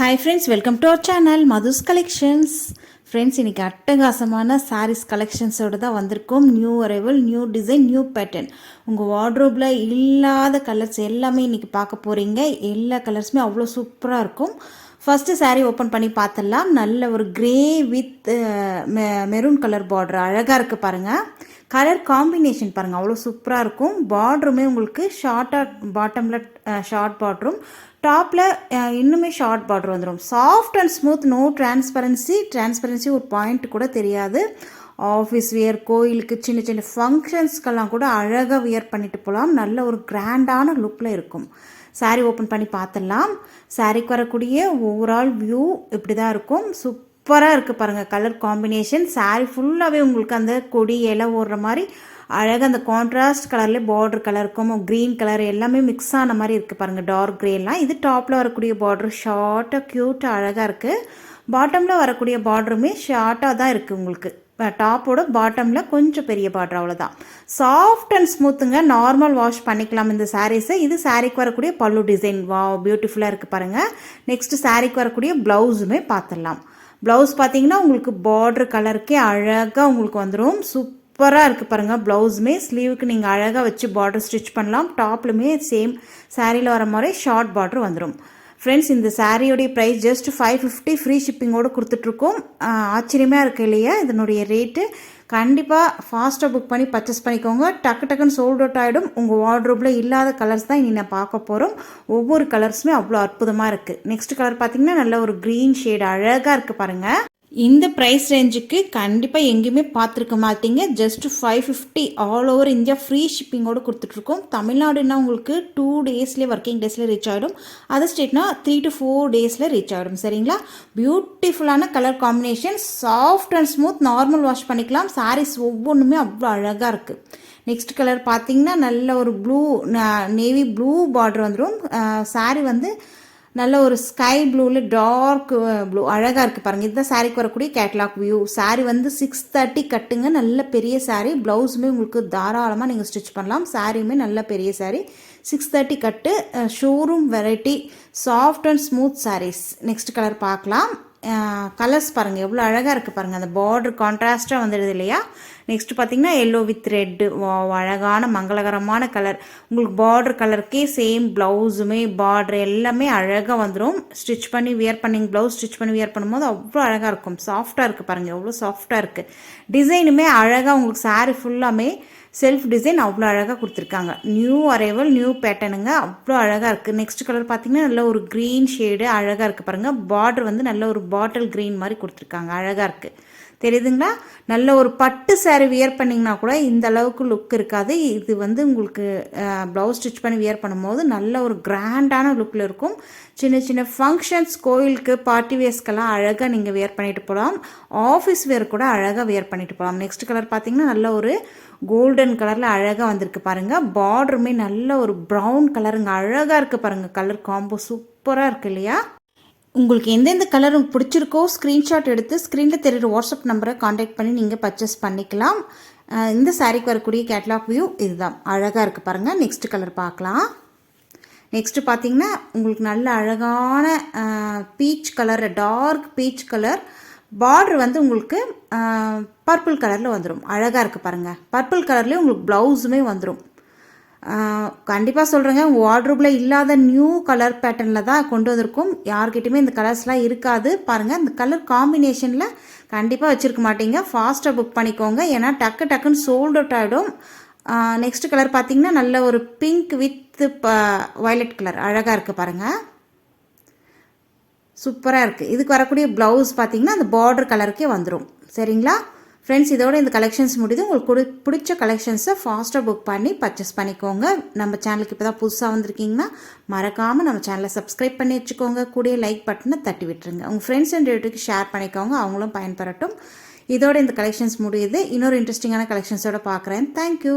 Hi friends welcome to our channel Madhu's collections friends இன்றைக்கி அட்டகாசமான சாரீஸ் கலெக்ஷன்ஸோடு தான் வந்திருக்கோம். New arrival new design new pattern உங்கள் வார்ட்ரோப்பில் இல்லாத கலர்ஸ் எல்லாமே இன்றைக்கி பார்க்க போகிறீங்க எல்லா கலர்ஸுமே அவ்வளோ சூப்பராக இருக்கும். ஃபஸ்ட்டு சாரீ ஓப்பன் பண்ணி பார்த்துடலாம். நல்ல ஒரு grey with maroon colour border அழகாக இருக்குது பாருங்கள் கலர் காம்பினேஷன் பாருங்கள் அவ்வளோ சூப்பராக இருக்கும். பார்டருமே உங்களுக்கு ஷார்ட்டாக பாட்டமில் ஷார்ட் பார்டரும் டாப்பில் இன்னுமே ஷார்ட் பார்டர் வந்துடும் soft and smooth no transparency transparency ஒரு பாயிண்ட் கூட தெரியாது. ஆஃபீஸ் வியர் கோயிலுக்கு சின்ன சின்ன ஃபங்க்ஷன்ஸ்க்கெல்லாம் கூட அழகாக வியர் பண்ணிட்டு போகலாம் நல்ல ஒரு கிராண்டான லுக்கில் இருக்கும். Saree ஓப்பன் பண்ணி பார்த்துடலாம். சாரீக்கு வரக்கூடிய ஓவரால் வியூ இப்படி தான் இருக்கும். சூப்பராக இருக்குது பாருங்கள் கலர் காம்பினேஷன் saree ஃபுல்லாகவே உங்களுக்கு அந்த கொடி இலை ஓடுற மாதிரி அழகாக அந்த கான்ட்ராஸ்ட் கலர்லேயே பார்டர் கலர் இருக்கும் க்ரீன் கலர் எல்லாமே மிக்ஸ் ஆன மாதிரி இருக்குது பாருங்கள் டார்க் க்ரேலாம் இது டாப்பில் வரக்கூடிய பார்டர் ஷார்ட்டாக க்யூட்டாக அழகாக இருக்குது பாட்டமில் வரக்கூடிய பார்டருமே ஷார்ட்டாக தான் இருக்குது உங்களுக்கு. டாப்போட பாட்டமில் கொஞ்சம் பெரிய பார்டர் அவ்வளோதான் சாஃப்ட் அண்ட் ஸ்மூத்துங்க நார்மல் வாஷ் பண்ணிக்கலாம் இந்த சாரீஸை இது சாரீக்கு வரக்கூடிய பல்லு டிசைன் வா பியூட்டிஃபுல்லாக இருக்குது பாருங்கள் நெக்ஸ்ட் சாரீக்கு வரக்கூடிய ப்ளவுஸுமே பார்த்துடலாம் ப்ளவுஸ் பார்த்தீங்கன்னா உங்களுக்கு பார்டர் கலருக்கே அழகாக உங்களுக்கு வந்துடும் சூப்பராக இருக்குது பாருங்கள் ப்ளவுஸுமே ஸ்லீவுக்கு நீங்கள் அழகாக வச்சு பார்டர் ஸ்டிச் பண்ணலாம். டாப்லுமே சேம் சாரியில் வர மாதிரி ஷார்ட் பார்டர் வந்துடும் ஃப்ரெண்ட்ஸ் இந்த சாரியோடைய price just five fifty free ஷிப்பிங்கோடு கொடுத்துட்ருக்கோம். ஆச்சரியமாக இருக்குது இல்லையா? இதனுடைய ரேட்டு கண்டிப்பாக ஃபாஸ்ட்டாக புக் பண்ணி பர்ச்சேஸ் பண்ணிக்கோங்க. டக்கு டக்குன்னு சோல்ட் அவுட் ஆகிடும் உங்கள் வார்ட்ரோப்பில் இல்லாத கலர்ஸ் தான் இனி நான் பார்க்க போகிறோம் ஒவ்வொரு கலர்ஸுமே அவ்வளோ அற்புதமாக இருக்குது நெக்ஸ்ட் கலர் பார்த்திங்கன்னா நல்ல ஒரு க்ரீன் ஷேடு அழகாக இருக்குது பாருங்கள் இந்த ப்ரைஸ் ரேஞ்சுக்கு கண்டிப்பாக எங்கேயுமே பார்த்துருக்க மாட்டீங்க. Just five fifty all over India free ஷிப்பிங்கோடு கொடுத்துட்ருக்கோம். தமிழ்நாடுனா உங்களுக்கு டூ டேஸ்லேயே ஒர்க்கிங் டேஸில் ரீச் ஆகிடும் அதர் ஸ்டேட்னா த்ரீ டு ஃபோர் டேஸில் ரீச் ஆகிடும் சரிங்களா? பியூட்டிஃபுல்லான colour combination soft and smooth normal wash பண்ணிக்கலாம். சாரீஸ் ஒவ்வொன்றுமே அவ்வளோ அழகாக இருக்குது நெக்ஸ்ட் கலர் பார்த்தீங்கன்னா நல்ல ஒரு ப்ளூ நேவி ப்ளூ பார்டர் வந்துடும் சாரீ வந்து நல்ல ஒரு ஸ்கை ப்ளூவில் டார்க் ப்ளூ uh, அழகாக இருக்குது பாருங்கள் இதுதான் சாரீக்கு வரக்கூடிய கேட்லாக் வியூ சாரீ வந்து சிக்ஸ் தேர்ட்டி கட்டுங்க. நல்ல பெரிய சாரீ ப்ளவுஸுமே உங்களுக்கு தாராளமாக நீங்கள் ஸ்டிச் பண்ணலாம். சாரியுமே நல்ல பெரிய saree six thirty cut showroom variety soft and smooth sarees next colour பார்க்கலாம். Uh, கலர்ஸ் பாருங்கள் எவ்வளோ அழகாக இருக்குது பாருங்கள் அந்த பார்டர் கான்ட்ராஸ்ட்டாக வந்துடுது இல்லையா? நெக்ஸ்ட் பார்த்தீங்கன்னா எல்லோ வித் ரெட்டு அழகான மங்களகரமான கலர் உங்களுக்கு பார்டர் கலருக்கே சேம் ப்ளவுஸுமே பார்டர் எல்லாமே அழகாக வந்துடும் ஸ்டிச் பண்ணி வியர் பண்ணிங்க ப்ளவுஸ் ஸ்டிச் பண்ணி வியர் பண்ணும்போது அவ்வளோ அழகாக இருக்கும். சாஃப்டாக இருக்குது பாருங்கள் எவ்வளோ சாஃப்டாக இருக்குது டிசைனுமே அழகாக உங்களுக்கு சாரீ ஃபுல்லாமே செல்ஃப் டிசைன் அவ்வளோ அழகாக கொடுத்துருக்காங்க. நியூ அரைவல் நியூ பேட்டர்னுங்க அவ்வளோ அழகாக இருக்குது நெக்ஸ்ட் கலர் பார்த்தீங்கன்னா நல்ல ஒரு க்ரீன் ஷேடு அழகாக இருக்குது பாருங்கள் பார்டர் வந்து நல்ல ஒரு பாட்டில் க்ரீன் மாதிரி கொடுத்துருக்காங்க. அழகாக இருக்குது தெரியுதுங்களா? நல்ல ஒரு பட்டு சேரீ வியர் பண்ணிங்கன்னா கூட இந்த அளவுக்கு லுக் இருக்காது. இது வந்து உங்களுக்கு ப்ளவுஸ் ஸ்டிச் பண்ணி வியர் பண்ணும்போது நல்ல ஒரு கிராண்டான லுக்கில் இருக்கும். சின்ன சின்ன ஃபங்க்ஷன்ஸ் கோயிலுக்கு பார்ட்டி வேர்ஸ்க்கெல்லாம் அழகாக நீங்கள் வியர் பண்ணிட்டு போகலாம். ஆஃபீஸ் வேர் கூட அழகாக வியர் பண்ணிட்டு போகலாம். நெக்ஸ்ட் கலர் பார்த்தீங்கன்னா நல்ல ஒரு கோல்டு கோல்டன் கலரில் அழகாக வந்திருக்கு பாருங்கள் பார்டருமே நல்ல ஒரு ப்ரௌன் கலருங்க அழகாக இருக்குது பாருங்கள் கலர் காம்போ சூப்பராக இருக்குது இல்லையா? உங்களுக்கு எந்தெந்த கலர் பிடிச்சிருக்கோ ஸ்க்ரீன்ஷாட் எடுத்து ஸ்க்ரீனில் தெரியுற வாட்ஸ்அப் நம்பரை காண்டாக்ட் பண்ணி நீங்கள் பர்ச்சேஸ் பண்ணிக்கலாம். இந்த சாரீக்கு வரக்கூடிய கேட்லாக் வியூ இதுதான். அழகாக இருக்குது பாருங்கள் நெக்ஸ்ட் கலர் பார்க்கலாம். நெக்ஸ்ட்டு பார்த்தீங்கன்னா உங்களுக்கு நல்ல அழகான peach colour dark peach colour border வந்து உங்களுக்கு பர்பிள் கலரில் வந்துடும் அழகாக இருக்குது பாருங்கள் பர்பிள் கலர்லேயே உங்களுக்கு ப்ளவுஸுமே வந்துடும் கண்டிப்பாக சொல்கிறேங்க உங்கள் வார்ட்ரூப்பில் இல்லாத நியூ கலர் பேட்டர்னில் தான் கொண்டு வந்திருக்கும். யார்கிட்டையுமே இந்த கலர்ஸ்லாம் இருக்காது. பாருங்கள் இந்த கலர் காம்பினேஷனில் கண்டிப்பாக வச்சுருக்க மாட்டீங்க. ஃபாஸ்ட்டாக புக் பண்ணிக்கோங்க. ஏன்னா டக்கு டக்குன்னு சோல்ட் அவுட் ஆகிடும் நெக்ஸ்ட் கலர் பார்த்தீங்கன்னா நல்ல ஒரு பிங்க் வித் ப வயலட் கலர் அழகாக இருக்குது பாருங்கள் சூப்பராக இருக்குது இதுக்கு வரக்கூடிய ப்ளவுஸ் பார்த்தீங்கன்னா அந்த பார்டர் கலருக்கே வந்துடும் சரிங்களா? ஃப்ரெண்ட்ஸ் இதோட இந்த கலெக்ஷன்ஸ் முடியுது. உங்களுக்கு பிடிச்ச கலெக்ஷன்ஸை ஃபாஸ்ட்டாக புக் பண்ணி பர்ச்சேஸ் பண்ணிக்கோங்க. நம்ம சேனலுக்கு இப்போ தான் புதுசாக வந்திருக்கீங்கன்னா மறக்காமல் நம்ம சேனலை சப்ஸ்கிரைப் பண்ணி வச்சுக்கோங்க. கூடிய லைக் பட்டனை தட்டி விட்டுருங்க. உங்கள் ஃப்ரெண்ட்ஸ் அண்ட் ரிலேட்டிவ்க்கு ஷேர் பண்ணிக்கோங்க. அவங்களும் பயன்பெறட்டும். இதோட இந்த கலெக்ஷன்ஸ் முடியுது. இன்னொரு இன்ட்ரெஸ்டிங்கான கலெக்ஷன்ஸோட பார்க்குறேன் தேங்க்யூ